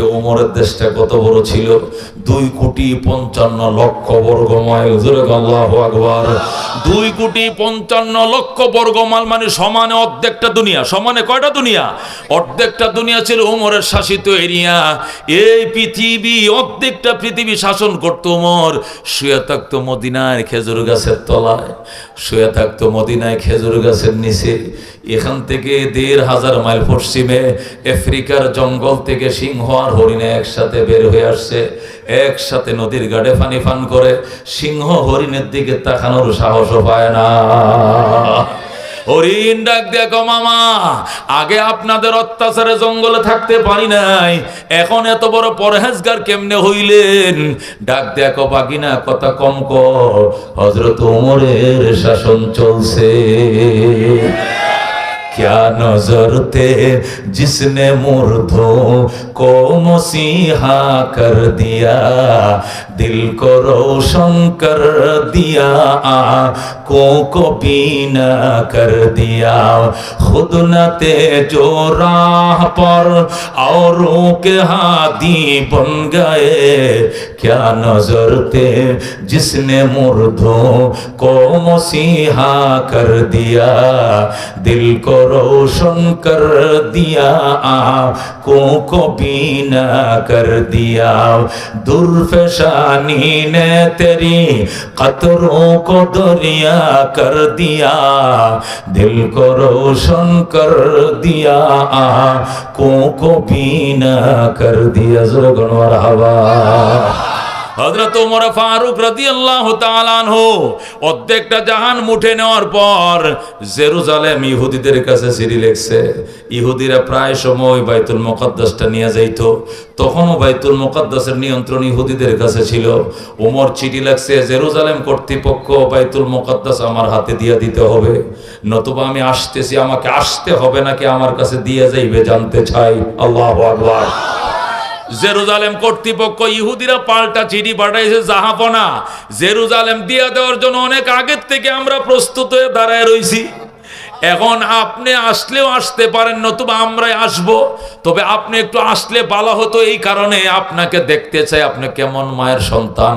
তবে উমরের দেশটা কত বড় ছিল? দুই কোটি পঞ্চান্ন লক্ষ বর্গ মাইল জোরে আল্লাহ আকবার। দুই কোটি পঞ্চান্ন লক্ষ বর্গমাল মানে সমানে অর্ধেকটা দুনিয়া। সমানে কয়টা দুনিয়া? অর্ধেকটা দুনিয়া ছিল উমরের শাসিত এরিয়া। এই পৃথিবী, অর্ধেকটা পৃথিবী শাসন করত উমর শুয়ে থাকতো মদিনায় খেজুর গাছের তলায়। শুয়ে থাকতো মদিনায় খেজুর গাছের নিচে। এখান থেকে দেড় হাজার মাইল পশ্চিমে আফ্রিকার জঙ্গল থেকে সিংহ আর হরিণে একসাথে বের হয়ে আসছে একসাথে নদীর গাড়ে পানি পান করে সিংহ হরিণের দিকে তাকানোর সাহসও পায় না হরিণ ডাক দেখো মামা আগে আপনাদের অত্যাচারে জঙ্গলে থাকতে পারি নাই এখন এত বড় পরহেজগার কেমনে হইলেন ডাক দেখো বাগিনা কথা কম কর হজরত উমরের শাসন চলছে क्या नजर थे जिसने मुर्दों को मसीहा कर दिया, दिल को रोशन कर दिया, आँखों को बीना कर दिया। खुद न थे जो राह पर, औरों के हाथी बन गए। क्या नज़र थे जिसने मुर्दों को मसीहा कर दिया, दिल को रोशन कर दिया, आँखों को बीना कर दिया दुर्फशानी ने तेरी कतरों को दरिया कर दिया दिल को रोशन कर दिया आंखों को बीना कर दिया जुर्गन हवा হজরত ওমর ফারুক রাদিয়াল্লাহু তাআলা আনহু অর্ধেকটা জাহান মুঠে নেওয়ার পর জেরুজালেম ইহুদিদের কাছে চিঠি লিখছে। ইহুদিরা প্রায় সময় বাইতুল মুকাদ্দাসটা নিয়ে যাইতো। তখনও বাইতুল মুকাদ্দাসের নিয়ন্ত্রণ ইহুদিদের কাছে ছিল। ওমর চিঠি লাগছে জেরুজালেম কর্তৃপক্ষ বাইতুল মুকাদ্দাস আমার হাতে দিয়ে দিতে হবে। নতুবা আমি আসতেছি, আমাকে আসতে হবে নাকি আমার কাছে দিয়ে যাইবে জানতে চাই। আল্লাহু আকবার। জেরুজালেম কর্তৃপক্ষ ইহুদিরা পাল্টা চিঠি পাঠাইছে, জাহাপনা, জেরুজালেম দিয়া দেওয়ার জন্য অনেক আগের থেকে আমরা প্রস্তুত হয়ে দাঁড়ায় রয়েছি এখন আপনি আসলেও আসতে পারেন, নতুবা আমরাই আসব। তবে আপনি একটু আসলে ভালো হতো এই কারণে আপনাকে দেখতে চাই, আপনি কেমন মায়ের সন্তান?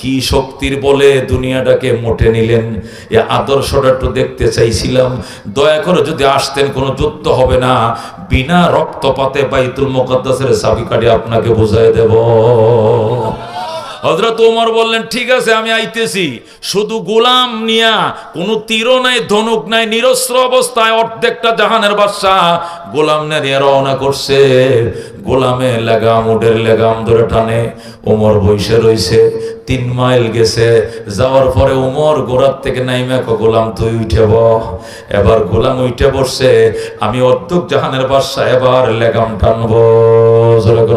কি শক্তির বলে দুনিয়াটাকে মোটে নিলেন? এ আদর্শটা একটু দেখতে চাইছিলাম। দয়া করে যদি আসতেন, কোনো যুদ্ধ হবে না। বিনা রক্তপাতে বাইতুল মোকাদ্দাসের চাবিকাঠি আপনাকে বুঝাই দেব। হজরত ওমর বললেন, ঠিক আছে, আমি আইতেছি। শুধু গোলাম নিয়া কোনো তীরও নাই, ধনুক নাই, নিরস্ত্র অবস্থায় অর্ধেকটা জাহানের বাদশা গোলাম নিয়ে রওনা করছে। গোলামে লেগাম উডের লেগাম ধরে টানে। ওমর বইসে রইছে তিন মাইল গেছে। যাওয়ার পরে উমর গোড়ার থেকে নাইমা গোলাম, তুই উঠে এবার গোলাম উঠে বসছে, আমি অর্ধক জাহানের বাদশা এবার লেগাম টানবো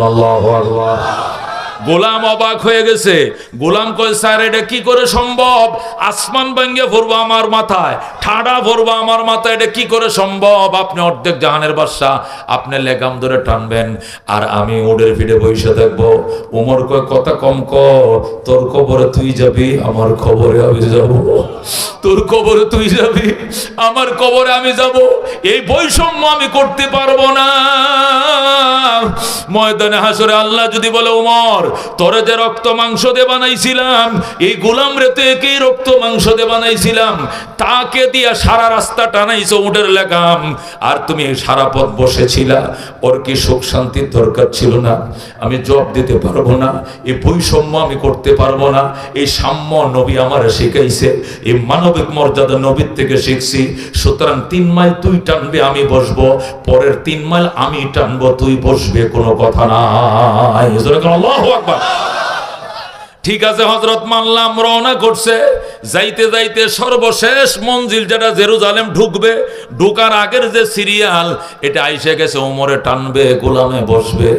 আল্লাহ আকবার। গোলাম অবাক হয়ে গেছে। গোলাম কয়, স্যার, এটা কি করে সম্ভব? আসমান ভাঙ্গে ভরবো আমার মাথায়, ঠাডা ভরবো আমার মাথায়, এটা কি করে সম্ভব? আপনি অর্ধেক জাহানের বাদশা আপনি লেগাম ধরে টানবেন আর আমি উড়ের ফিরে বসে থাকব। উমর কয়, কথা কম ক, তোর কবরে তুই যাবি, আমার খবরে আমি যাব। তোর কবরে তুই যাবি, আমার কবরে আমি যাব। এই বৈষম্য আমি করতে পারব না। ময়দানে হাসরে আল্লাহ যদি বলে, উমর, তোরে যে রক্ত মাংস দে বানাইছিলাম, এই গোলাম রে তো একই রক্ত মাংস দে বানাইছিলাম। তাকে দিয়া সারা রাস্তা টানাইছো উঠের লেগাম। আর তুমি সারা পথ বসেছিলা। ওর কি সুখ শান্তির দরকার ছিল না? আমি জব দিতে পারব না। এই বৈষম্য আমি করতে পারব না। এই সাম্য নবী আমার শিখাইছে। এই মানবিক মর্যাদা নবীর থেকে শিখছি। সুতরাং তিন মাইল তুই টানবে, আমি বসবো। পরের তিন মাইল আমি টানবো, তুই বসবে। কোনো কথা নাই। ঠিক আছে হজরত মানলাম রওনা করছে। যাইতে যাইতে সর্বশেষ মঞ্জিল যেটা জেরুজালেম ঢুকবে, ঢুকার আগের যে সিরিয়াল, এটা আইসে গেছে ওমরে টানবে, গোলামে বসবে।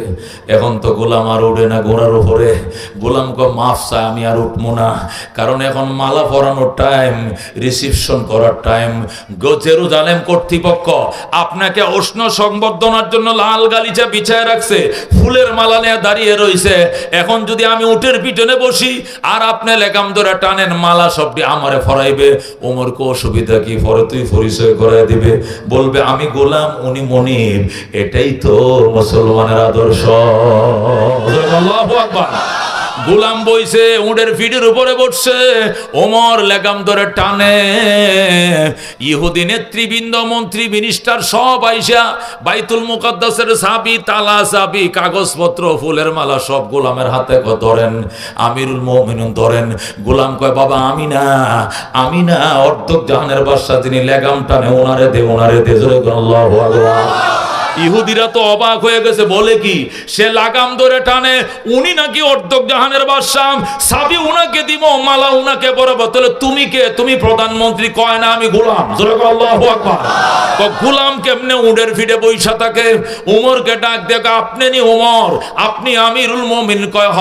এখন তো গোলাম আর উঠে না ঘোড়ার উপরে। গোলাম মাফ চায় আমি আর উঠবো না। কারণ এখন মালা পরানোর টাইম রিসিপশন করার টাইম জেরুজালেম কর্তৃপক্ষ, আপনাকে উষ্ণ সংবর্ধনার জন্য লাল গালিচা বিছায় রাখছে, ফুলের মালা নিয়ে দাঁড়িয়ে রইছে। এখন যদি আমি উটের পিছনে বসি, আর আপনি লেগাম ধরে টানেন, মালা সব বাপরে আমারে ফরাইবে। ওমরকে অসুবিধা কি? পরে তুই পরিচয় করায় দিবে। বলবে, আমি গোলাম, উনি মনির এটাই তো মুসলমানের আদর্শ। আল্লাহু আকবার। গোলাম বইছে, উঁটের ফিটের উপরে বসছে, ওমর লেগাম ধরে টানে। ইহুদি নেতৃবৃন্দ, মন্ত্রী মিনিস্টার সব আইসা বাইতুল মুকদ্দাসের চাবি, তালা চাবি, কাগজপত্র, ফুলের মালা সব গোলামের হাতে ধরেন। আমিরুল মোমিনুন ধরেন। গোলাম কয়, বাবা, আমি না আমি না। অর্ধক জাহানের বাদশা, তিনি লেগাম টানে, ওনারে দে ওনারে দে। জোরে আল্লাহু আকবার। ইহুদিরা তো অবাক হয়ে গেছে, বলে কি? সে লাগাম ধরে টানে, উনি নাকি অর্ধক জাহানের বাদশাহ, সাবি উনাকে দিব মালা উনাকে পরাবো তাহলে তুমি কে? তুমি প্রধানমন্ত্রী, কয় না আমি গোলাম? গোলাম কেমনে উডের ফিরে বৈশা থাকে? উমরকে ডাক দেখ আপনি নি উমর? আপনি আমিরুল মুমিন। কয়, হ।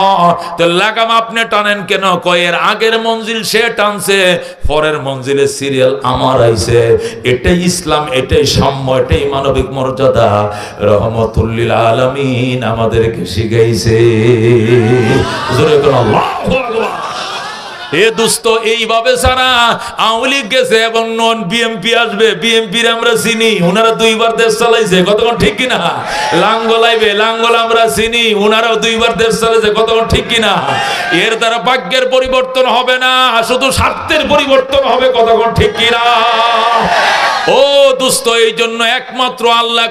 তো লাগাম আপনি টানেন কেন? কয়, এর আগের মঞ্জিল সে টানছে, পরের মঞ্জিলের সিরিয়াল আমার আইছে। এটাই ইসলাম, এটাই সাম্য, এটাই মানবিক মর্যাদা। রহমতুল্লিল আলামিন আমাদেরকে শিখাইছে। এ দুস্ত এইভাবে সারা আওয়ামী লীগ গেছে এবং নন বিএমপি আসবে বিএমপি আমরা চিনি ওনারা দুইবার দেশ চালাইছে, কতক্ষণ ঠিক কিনা? লাঙ্গল আইবে, লাঙ্গল আমরা চিনি ওনারাও দুইবার দেশ চালাইছে, কতক্ষণ ঠিক কিনা? এর দ্বারা ভাগ্যের পরিবর্তন হবে না, শুধু স্বার্থের পরিবর্তন হবে, কতক্ষণ ঠিক কিনা? ও দুস্ত এই জন্য একমাত্র আল্লাহ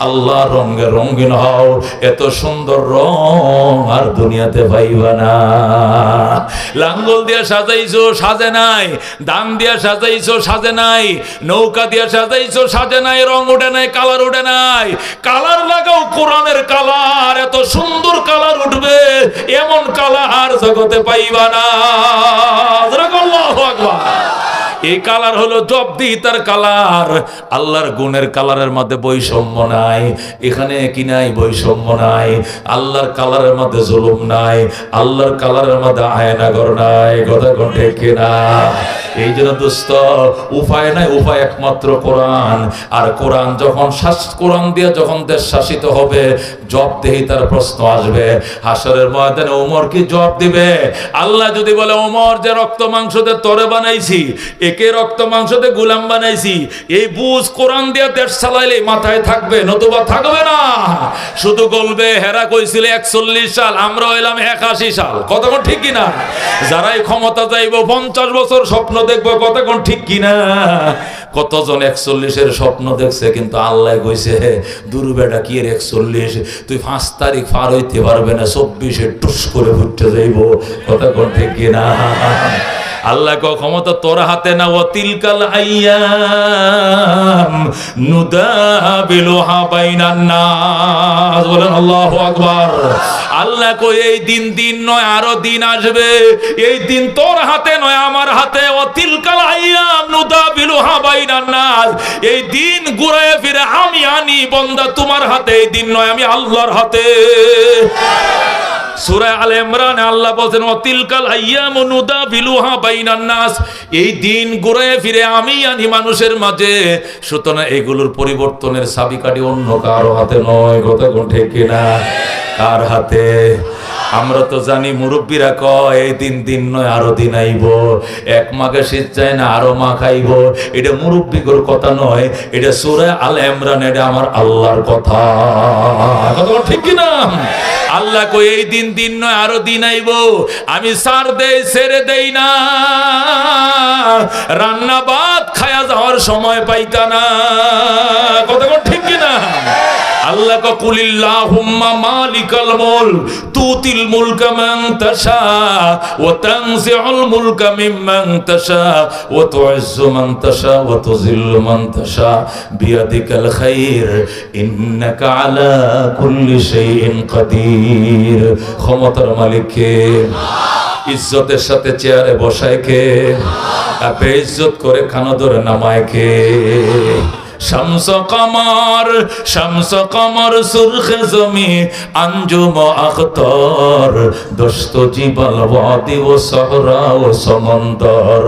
আল্লাহ রঙে রঙিন হও, এত সুন্দর রং আর দুনিয়াতে পাইবা না। লাঙ্গল দিয়া সাজাইছো, সাজে নাই। দান দিয়া সাজাইছো, সাজে নাই। নৌকা দিয়া সাজাইছো সাজে নাই, রং উঠে নাই, কালার উঠে নাই। কালার লাগাও কোরআনের কালার, এত সুন্দর কালার উঠবে, এমন কালার জগতে পাইবা না। এই কালার হলো জব্দি তার কালার। আল্লাহর গুণের কালারের মধ্যে বৈষম্য নাই। এখানে কি নাই? বৈষম্য নাই। আল্লাহর কালারের মধ্যে জুলুম নাই। আল্লাহর কালারের মধ্যে আয়নাগর নাই। কথা কণ্ঠে কিনা? এই জন্য দুস্থ, উপায় নাই, উপায় একমাত্র কোরআন। আর কোরআন যখন শাস- কোরআন দিয়ে যখন দেশ শাসিত হবে জব দেহি তার প্রশ্ন আসবে। হাসরের ময়দানে ওমর কি জব দিবে? আল্লাহ যদি বলে, ওমর, যে রক্ত মাংসতে তরে বানাইছি, একে রক্ত মাংসতে গুলাম বানাইছি। এই বুঝ কোরআন দিয়ে দেশ চালাইলে মাথায় থাকবে, নতুবা থাকবে না। শুধু বলবে, হেরা কইছিল একচল্লিশ সাল, আমরা হইলাম একাশি সাল। কতক্ষণ ঠিক কিনা? যারাই ক্ষমতা যাইব, পঞ্চাশ বছর স্বপ্ন দেখব কতক্ষণ ঠিক কিনা? কতজন একচল্লিশের স্বপ্ন দেখছে, কিন্তু আল্লাহ কইছে দুর্বেটা কি এর একচল্লিশ? তুই পাঁচ তারিখ পার হইতে পারবে না, চব্বিশে টুস করে ঘুরতে যাইব। কতক্ষণ ঠিক কিনা? আল্লাহ ক ক্ষমতা তোর হাতে না ও তিলকাল আইয়াম নুদাবিলুহা বাইনান নাস। বলেন, আল্লাহু আকবার। আল্লাহ কই এই দিন দিন নয়, আরও দিন আসবে। এই দিন তোর হাতে নয়, আমার হাতে। ও তিলকাল আইয়াম নুদাবিলুহা বাইনান নাস। এই দিন ঘুরায় ফিরে আমি আনি, বন্দা তোমার হাতে। এই দিন নয়, আমি আল্লাহর হাতে। সূরা আলে আল্লাহ আইয়ামু নুদাবিলুহা বাইনান নাস। এই দিন ঘুরে ফিরে আমি আনি মানুষের মাঝে। সুতরাং এগুলোর পরিবর্তনের চাবিকাঠি অন্য কারও হাতে নয়, কথা ঠিক কিনা? কার হাতে? আমরা তো জানি মুরব্বীরা কয় দিন দিন নয়, আরও দিন আইব। এক মাকে শীত চায় না, আরও মা খাইব। এটা মুরব্বীগর কথা নয়, এটা সুরে আল ইমরান, এটা আমার আল্লাহর কথা। ঠিক কিনা? আল্লাহ কই এই দিন দিন নয়, আরও দিন আইব। আমি সার দেই ছেড়ে দেই না। রান্না ভাত খায়া যাওয়ার সময় পাইতা না। কথা ঠিক কিনা? আল্লাহ কুলিল্লাহুম্মা মালিকাল মুলক, তুতিল মুলকা মান তাশা, ওয়া তানজিউল মুলকা মিম্মান তাশা, ওয়া তুইজ্জু মান তাশা, ওয়া তুযিল্লু মান তাশা, বিয়াদিকাল খাইর, ইন্নাকা আলা কুল্লি শাইইন কাদির। ক্ষমতার মালিক কে? ইজ্জতের সাথে চেয়ারে বসায় কে? বেইজ্জত করে খানা ধরে নামায় কে? শামস কমর শামস কমর সুরখে জমি, আঞ্জুম আখতর দোস্ত জীবল ওয়াদি ও সহরা ও সমন্দর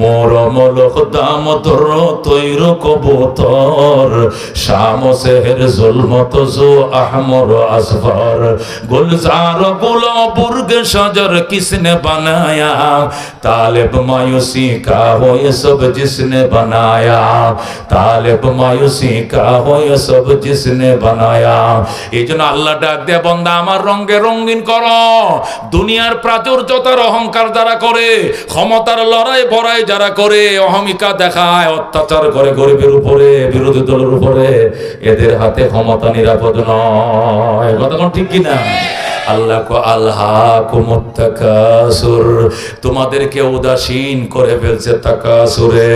মোর মলক দাম ধর তৈর কবুতর, শাম সেহের জুলমত জো আহমর আসফর। গুলজার গুল বুর্গ সজর কিসনে বানায়া, তালেব মায়ুসি কা হয়ে সব জিসনে বানায়া, তালেব মায়ুসি কাহয় সব জিসনে বানায়া। এই জন্য আল্লাহ ডাক দেয়া, বন্দা, আমার রঙ্গে রঙিন কর। দুনিয়ার প্রাচুর্যতার অহংকার যারা করে, ক্ষমতার লড়াই বড়াই যারা করে, অহমিকা দেখায় অত্যাচার করে গরিবের উপরে, বিরোধী দলের উপরে। এদের হাতে ক্ষমতা নিরাপদ নয়। কথা কোন ঠিক কিনা? আল্লাহ আল্লাহ তোমাদেরকে উদাসীন করে ফেলছে তাকাসুরে।